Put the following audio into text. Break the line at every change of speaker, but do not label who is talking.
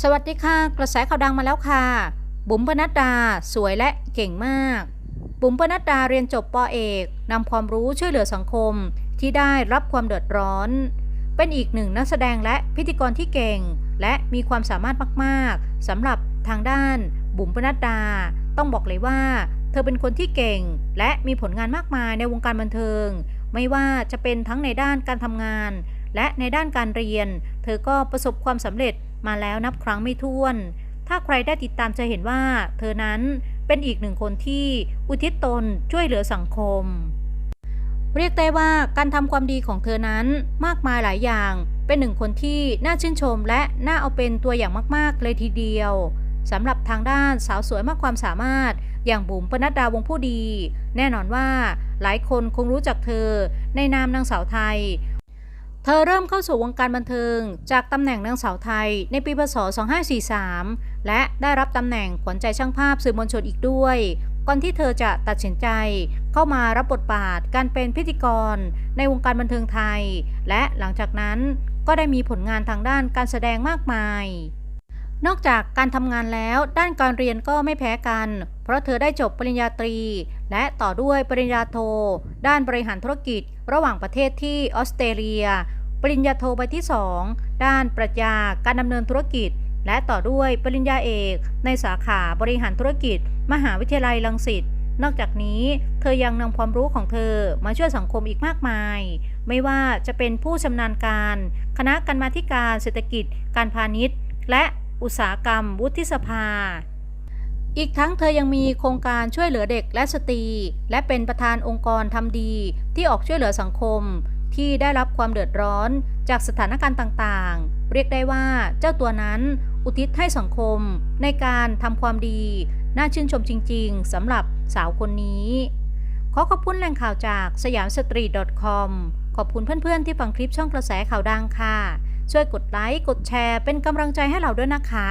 สวัสดีค่ะ กระแสข่าวดังมาแล้วค่ะ บุ๋มปนัดดา สวยและเก่งมาก บุ๋มปนัดดาเรียนจบปอเอกนำความรู้ช่วยเหลือสังคมที่ได้รับความเดือดร้อน เป็นอีกหนึ่งนักแสดงและพิธีกรที่เก่ง และมีความสามารถมากๆสำหรับทางด้าน บุ๋มปนัดดา ต้องบอกเลยว่า เธอเป็นคนที่เก่ง และมีผลงานมากมายในวงการบันเทิง ไม่ว่าจะเป็นทั้งในด้านการทำงาน และในด้านการเรียน เธอก็ประสบความสำเร็จ มาแล้วนับครั้งไม่ถ้วน ถ้าใครได้ติดตามจะเห็นว่า เธอนั้นเป็นอีกหนึ่งคนที่อุทิศตนช่วยเหลือสังคม เรียกได้ว่าการทำความดีของเธอนั้นมากมายหลายอย่าง เป็นหนึ่งคนที่น่าชื่นชมและน่าเอาเป็นตัวอย่างมาก ๆ เลยทีเดียวสำหรับทางด้านสาวสวยมากความสามารถ อย่างบุ๋มปนัดดาวงผู้ดี แน่นอนว่าหลายคนคงรู้จักเธอ ในนามนางสาวไทย เธอเริ่มเข้าสู่วงการบันเทิง จากตำแหน่งนางสาวไทยในปีพศ 2543 และได้รับตำแหน่งขวัญใจช่างภาพสื่อมวลชนอีกด้วย ก่อนที่เธอจะตัดสินใจเข้ามารับบทบาทการเป็นพิธีกร ในวงการบันเทิงไทย และหลังจากนั้นก็ได้มีผลงานทางด้านการแสดงมากมาย นอกจากการทำงานแล้วด้านการเรียนก็ไม่แพ้กัน เพราะเธอได้จบปริญญาตรี และต่อด้วยปริญญาโท ด้านบริหารธุรกิจ ระหว่างประเทศที่ออสเตรเลีย ปริญญาโทใบที่ 2 ด้านปรัชญาการดำเนินธุรกิจ และต่อด้วยปริญญาเอก ในสาขาบริหารธุรกิจ มหาวิทยาลัยรังสิตนอกจากนี้เธอยังนำความรู้ของเธอมาช่วยสังคมอีกมากมาย ไม่ว่าจะเป็นผู้ชำนาญการ คณะกรรมาธิการเศรษฐกิจ การพาณิชย์ และอุตสาหกรรมวุฒิสภา อีกทั้งเธอยังมีโครงการช่วยเหลือเด็กและสตรี และเป็นประธานองค์กรทำดีที่ออกช่วยเหลือสังคม ที่ได้รับความเดือดร้อนจากสถานการณ์ต่างๆ เรียกได้ว่าเจ้าตัวนั้นอุทิศให้สังคมในการทำความดี น่าชื่นชมจริงๆสำหรับสาวคนนี้ ขอขอบคุณแหล่งข่าวจากสยามสตรีท .com ขอบคุณเพื่อนๆที่ฟังคลิปช่องกระแสข่าวดังค่ะ ช่วยกดไลค์ กดแชร์เป็นกำลังใจให้เราด้วยนะคะ